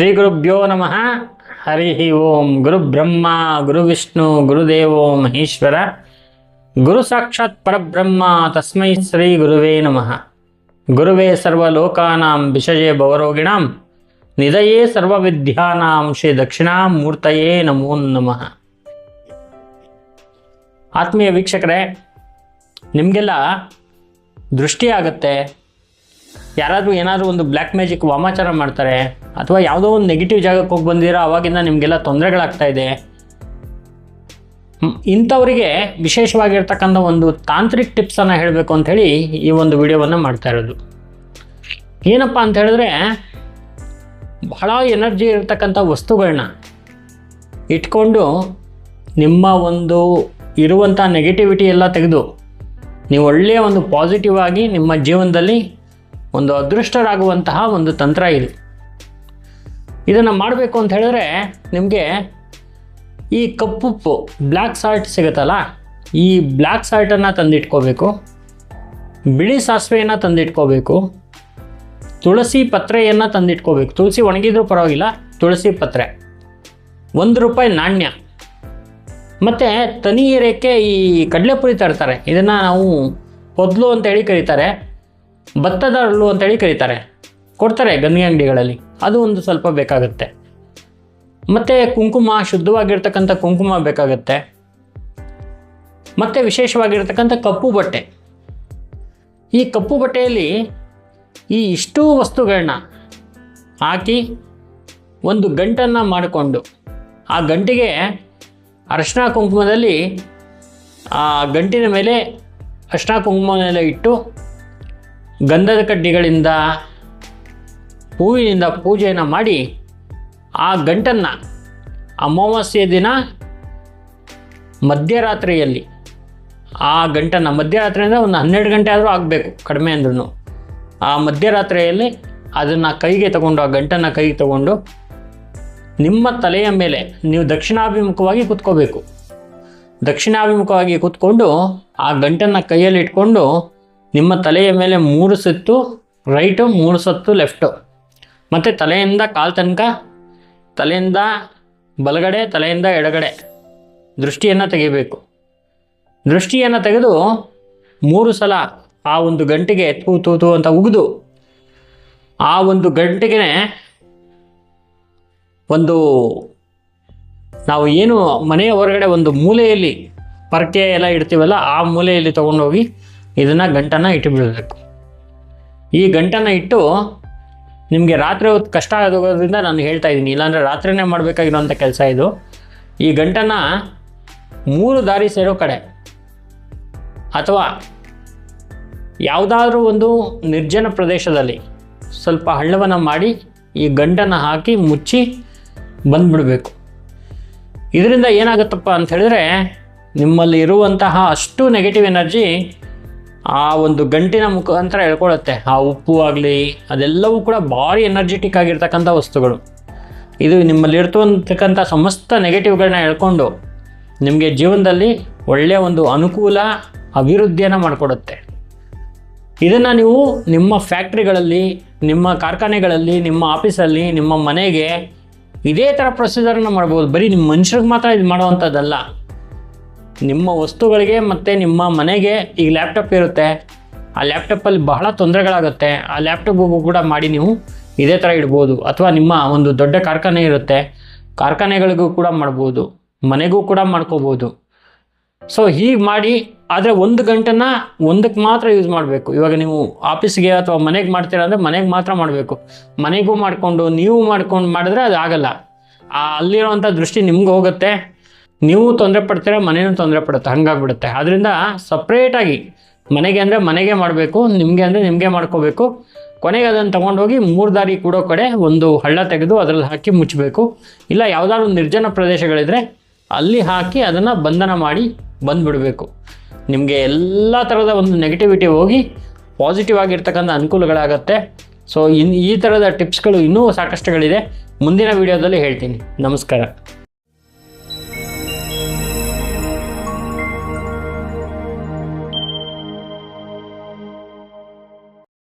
ಶ್ರೀ ಗುರುಭ್ಯೋ ನಮಃ. ಹರಿ ಓಂ ಗುರು ಬ್ರಹ್ಮ, ಗುರು ವಿಷ್ಣು ಗುರುದೇವೋ ಮಹೇಶ್ವರ. ಗುರು ಸಾಕ್ಷಾತ್ ಪರಬ್ರಹ್ಮ, ತಸ್ಮೈ ಶ್ರೀ ಗುರುವೇ ನಮಃ. ಗುರುವೇ ಸರ್ವಲೋಕಾನಾಂ ವಿಷಯೇ ಭವರೋಗಿಣಾಂ. ನಿಧಯೇ ಸರ್ವವಿದ್ಯಾನಾಂ ಶ್ರೀ ದಕ್ಷಿಣಾಮೂರ್ತಯೇ ನಮೋ ನಮಃ. ಆತ್ಮೀಯ ವೀಕ್ಷಕರೇ, ನಿಮಗೆಲ್ಲ ದೃಷ್ಟಿ ಆಗುತ್ತೆ ಯಾರಾದರೂ ಏನಾದರೂ ಒಂದು ಬ್ಲ್ಯಾಕ್ ಮ್ಯಾಜಿಕ್ ವಾಮಾಚಾರ ಮಾಡ್ತಾರೆ, ಅಥವಾ ಯಾವುದೋ ಒಂದು ನೆಗೆಟಿವ್ ಜಾಗಕ್ಕೆ ಹೋಗಿ ಬಂದಿರೋ, ಅವಾಗಿಂದ ನಿಮಗೆಲ್ಲ ತೊಂದರೆಗಳಾಗ್ತಾ ಇದೆ. ಇಂಥವರಿಗೆ ವಿಶೇಷವಾಗಿರ್ತಕ್ಕಂಥ ಒಂದು ತಾಂತ್ರಿಕ್ ಟಿಪ್ಸನ್ನು ಹೇಳಬೇಕು ಅಂಥೇಳಿ ಈ ಒಂದು ವಿಡಿಯೋವನ್ನು ಮಾಡ್ತಾ ಇರೋದು. ಏನಪ್ಪ ಅಂತ ಹೇಳಿದ್ರೆ, ಬಹಳ ಎನರ್ಜಿ ಇರತಕ್ಕಂಥ ವಸ್ತುಗಳನ್ನ ಇಟ್ಕೊಂಡು ನಿಮ್ಮ ಒಂದು ಇರುವಂಥ ನೆಗೆಟಿವಿಟಿ ಎಲ್ಲ ತೆಗೆದು, ನೀವು ಒಳ್ಳೆಯ ಒಂದು ಪಾಸಿಟಿವ್ ಆಗಿ ನಿಮ್ಮ ಜೀವನದಲ್ಲಿ ಒಂದು ಅದೃಷ್ಟರಾಗುವಂತಹ ಒಂದು ತಂತ್ರ ಇದು. ಇದನ್ನು ಮಾಡಬೇಕು ಅಂತ ಹೇಳಿದ್ರೆ ನಿಮಗೆ ಈ ಕಪ್ಪುಪ್ಪು ಬ್ಲ್ಯಾಕ್ ಸಾಲ್ಟ್ ಸಿಗುತ್ತಲ್ಲ, ಈ ಬ್ಲ್ಯಾಕ್ ಸಾಲ್ಟನ್ನು ತಂದಿಟ್ಕೋಬೇಕು, ಬಿಳಿ ಸಾಸಿವೆಯನ್ನು ತಂದಿಟ್ಕೋಬೇಕು, ತುಳಸಿ ಪತ್ರೆಯನ್ನು ತಂದಿಟ್ಕೋಬೇಕು. ತುಳಸಿ ಒಣಗಿದ್ರೂ ಪರವಾಗಿಲ್ಲ, ತುಳಸಿ ಪತ್ರೆ. ಒಂದು ರೂಪಾಯಿ ನಾಣ್ಯ. ಮತ್ತು ತನಿ ಏರಿಯಕ್ಕೆ ಈ ಕಡಲೆಪುರಿ ತರ್ತಾರೆ. ಇದನ್ನು ನಾವು ಪೊದ್ಲು ಅಂತೇಳಿ ಕರೀತಾರೆ. ಭತ್ತದ ಹಳ್ಳು ಅಂತೇಳಿ ಕರೀತಾರೆ. ಕೊಡ್ತಾರೆ ಗಂಗೆ ಅಂಗಡಿಗಳಲ್ಲಿ. ಅದು ಒಂದು ಸ್ವಲ್ಪ ಬೇಕಾಗುತ್ತೆ. ಮತ್ತು ಕುಂಕುಮ ಶುದ್ಧವಾಗಿರ್ತಕ್ಕಂಥ ಕುಂಕುಮ ಬೇಕಾಗುತ್ತೆ. ಮತ್ತು ವಿಶೇಷವಾಗಿರ್ತಕ್ಕಂಥ ಕಪ್ಪು ಬಟ್ಟೆ. ಈ ಕಪ್ಪು ಬಟ್ಟೆಯಲ್ಲಿ ಈ ಇಷ್ಟೂ ವಸ್ತುಗಳನ್ನ ಹಾಕಿ ಒಂದು ಗಂಟನ್ನು ಮಾಡಿಕೊಂಡು ಆ ಗಂಟಿಗೆ ಅರಿಶಿನ ಕುಂಕುಮದಲ್ಲಿ ಆ ಗಂಟಿನ ಮೇಲೆ ಅರಿಶಿನ ಕುಂಕುಮನೆಲ್ಲ ಇಟ್ಟು ಗಂಧದ ಕಡ್ಡಿಗಳಿಂದ ಹೂವಿನಿಂದ ಪೂಜೆಯನ್ನು ಮಾಡಿ ಆ ಗಂಟನ್ನು ಅಮಾವಾಸ್ಯೆ ದಿನ ಮಧ್ಯರಾತ್ರಿಯಲ್ಲಿ, ಆ ಗಂಟನ್ನು ಮಧ್ಯರಾತ್ರಿ ಒಂದು ಹನ್ನೆರಡು ಗಂಟೆ ಆದರೂ ಆಗಬೇಕು, ಕಡಿಮೆ ಅಂದ್ರೂ ಆ ಮಧ್ಯರಾತ್ರಿಯಲ್ಲಿ ಅದನ್ನು ಕೈಗೆ ತಗೊಂಡು, ಆ ಗಂಟನ್ನು ಕೈಗೆ ತಗೊಂಡು ನಿಮ್ಮ ತಲೆಯ ಮೇಲೆ ನೀವು ದಕ್ಷಿಣಾಭಿಮುಖವಾಗಿ ಕೂತ್ಕೋಬೇಕು. ದಕ್ಷಿಣಾಭಿಮುಖವಾಗಿ ಕೂತ್ಕೊಂಡು ಆ ಗಂಟನ್ನು ಕೈಯಲ್ಲಿ ಇಟ್ಕೊಂಡು ನಿಮ್ಮ ತಲೆಯ ಮೇಲೆ ಮೂರು ಸುತ್ತು ರೈಟು, ಮೂರು ಸುತ್ತು ಲೆಫ್ಟು. ಮತ್ತು ತಲೆಯಿಂದ ಕಾಲು ತನಕ, ತಲೆಯಿಂದ ಬಲಗಡೆ, ತಲೆಯಿಂದ ಎಡಗಡೆ ದೃಷ್ಟಿಯನ್ನು ತೆಗಿಬೇಕು. ದೃಷ್ಟಿಯನ್ನು ತೆಗೆದು ಮೂರು ಸಲ ಆ ಒಂದು ಗಂಟೆಗೆ ತೂ ತೂ ತೂ ಅಂತ ಉಗಿದು ಆ ಒಂದು ಗಂಟೆಗೆ ಒಂದು ನಾವು ಏನು ಮನೆಯ ಹೊರಗಡೆ ಒಂದು ಮೂಲೆಯಲ್ಲಿ ಪರಕೆ ಎಲ್ಲ ಇಡ್ತೀವಲ್ಲ, ಆ ಮೂಲೆಯಲ್ಲಿ ತೊಗೊಂಡೋಗಿ ಇದನ್ನು ಗಂಟನ್ನು ಇಟ್ಟುಬಿಡಬೇಕು ಈ ಗಂಟನ್ನ ಇಟ್ಟು ನಿಮಗೆ ರಾತ್ರಿ ಹೊತ್ತು ಕಷ್ಟ ಆಗೋದ್ರಿಂದ ನಾನು ಹೇಳ್ತಾ ಇದ್ದೀನಿ, ಇಲ್ಲಾಂದರೆ ರಾತ್ರಿನೇ ಮಾಡಬೇಕಾಗಿರೋಂಥ ಕೆಲಸ ಇದು. ಈ ಗಂಟನ್ನು ಮೂರು ದಾರಿ ಸೇರೋ ಕಡೆ ಅಥವಾ ಯಾವುದಾದ್ರೂ ಒಂದು ನಿರ್ಜನ ಪ್ರದೇಶದಲ್ಲಿ ಸ್ವಲ್ಪ ಹಳ್ಳವನ್ನು ಮಾಡಿ ಈ ಗಂಟನ್ನು ಹಾಕಿ ಮುಚ್ಚಿ ಬಂದ್ಬಿಡಬೇಕು. ಇದರಿಂದ ಏನಾಗುತ್ತಪ್ಪ ಅಂತ ಹೇಳಿದ್ರೆ ನಿಮ್ಮಲ್ಲಿ ಇರುವಂತಹ ಅಷ್ಟು ನೆಗೆಟಿವ್ ಎನರ್ಜಿ ಆ ಒಂದು ಗಂಟಿನ ಮುಖಾಂತರ ಹೇಳ್ಕೊಳತ್ತೆ. ಆ ಉಪ್ಪು ಆಗಲಿ, ಅದೆಲ್ಲವೂ ಕೂಡ ಭಾರಿ ಎನರ್ಜೆಟಿಕ್ ಆಗಿರ್ತಕ್ಕಂಥ ವಸ್ತುಗಳು. ಇದು ನಿಮ್ಮಲ್ಲಿ ಇರ್ತಕ್ಕಂಥ ಸಮಸ್ತ ನೆಗೆಟಿವ್ಗಳನ್ನ ಹೇಳ್ಕೊಂಡು ನಿಮಗೆ ಜೀವನದಲ್ಲಿ ಒಳ್ಳೆಯ ಒಂದು ಅನುಕೂಲ ಅಭಿವೃದ್ಧಿಯನ್ನು ಮಾಡಿಕೊಡುತ್ತೆ. ಇದನ್ನು ನೀವು ನಿಮ್ಮ ಫ್ಯಾಕ್ಟ್ರಿಗಳಲ್ಲಿ ನಿಮ್ಮ ಕಾರ್ಖಾನೆಗಳಲ್ಲಿ, ನಿಮ್ಮ ಆಫೀಸಲ್ಲಿ ನಿಮ್ಮ ಮನೆಗೆ ಇದೇ ಥರ ಪ್ರೊಸೀಜರನ್ನು ಮಾಡ್ಬೋದು. ಬರೀ ನಿಮ್ಮ ಮನುಷ್ಯರಿಗೆ ಮಾತ್ರ ಇದು ಮಾಡುವಂಥದ್ದಲ್ಲ. ನಿಮ್ಮ ವಸ್ತುಗಳಿಗೆ ಮತ್ತು ನಿಮ್ಮ ಮನೆಗೆ ಈಗ ಲ್ಯಾಪ್ಟಾಪ್ ಇರುತ್ತೆ. ಆ ಲ್ಯಾಪ್ಟಾಪಲ್ಲಿ ಬಹಳ ತೊಂದರೆಗಳಾಗುತ್ತೆ. ಆ ಲ್ಯಾಪ್ಟಾಪ್ಗೂ ಕೂಡ ಮಾಡಿ ನೀವು ಇದೇ ಥರ ಇಡ್ಬೋದು. ಅಥವಾ ನಿಮ್ಮ ಒಂದು ದೊಡ್ಡ ಕಾರ್ಖಾನೆ ಇರುತ್ತೆ. ಕಾರ್ಖಾನೆಗಳಿಗೂ ಕೂಡ ಮಾಡ್ಬೋದು. ಮನೆಗೂ ಕೂಡ ಮಾಡ್ಕೋಬೋದು. ಸೊ ಹೀಗೆ ಮಾಡಿ ಆದರೆ ಒಂದು ಗಂಟೆನ ಒಂದಕ್ಕೆ ಮಾತ್ರ ಯೂಸ್ ಮಾಡಬೇಕು. ಇವಾಗ ನೀವು ಆಫೀಸ್ಗೆ ಅಥವಾ ಮನೆಗೆ ಮಾಡ್ತೀರಾ ಅಂದರೆ ಮನೆಗೆ ಮಾತ್ರ ಮಾಡಬೇಕು. ಮನೆಗೂ ಮಾಡಿಕೊಂಡು ನೀವು ಮಾಡ್ಕೊಂಡು ಮಾಡಿದ್ರೆ ಅದು ಆಗಲ್ಲ. ಅಲ್ಲಿರೋವಂಥ ದೃಷ್ಟಿ ನಿಮ್ಗೆ ಹೋಗುತ್ತೆ. ನೀವು ತೊಂದರೆ ಪಡ್ತೀರ, ಮನೇನೂ ತೊಂದರೆ ಪಡುತ್ತೆ, ಹಂಗಾಗ್ಬಿಡುತ್ತೆ. ಅದರಿಂದ ಸಪ್ರೇಟಾಗಿ ಮನೆಗೆ ಅಂದರೆ ಮನೆಗೆ ಮಾಡಬೇಕು, ನಿಮಗೆ ಅಂದರೆ ನಿಮಗೆ ಮಾಡ್ಕೋಬೇಕು. ಕೊನೆಗೆ ಅದನ್ನು ತೊಗೊಂಡೋಗಿ ಮೂರು ದಾರಿ ಕೂಡೋ ಕಡೆ ಒಂದು ಹಳ್ಳ ತೆಗೆದು ಅದರಲ್ಲಿ ಹಾಕಿ ಮುಚ್ಚಬೇಕು ಇಲ್ಲ ಯಾವುದಾದ್ರು ನಿರ್ಜನ ಪ್ರದೇಶಗಳಿದ್ರೆ ಅಲ್ಲಿ ಹಾಕಿ ಅದನ್ನು ಬಂಧನ ಮಾಡಿ ಬಂದುಬಿಡಬೇಕು. ನಿಮಗೆ ಎಲ್ಲ ಥರದ ಒಂದು ನೆಗೆಟಿವಿಟಿ ಹೋಗಿ ಪಾಸಿಟಿವ್ ಆಗಿರ್ತಕ್ಕಂಥ ಅನುಕೂಲಗಳಾಗತ್ತೆ. ಸೊ ಇನ್ ಈ ಥರದ ಟಿಪ್ಸ್ಗಳು ಇನ್ನೂ ಸಾಕಷ್ಟುಗಳಿದೆ. ಮುಂದಿನ ವಿಡಿಯೋದಲ್ಲಿ ಹೇಳ್ತೀನಿ. ನಮಸ್ಕಾರ.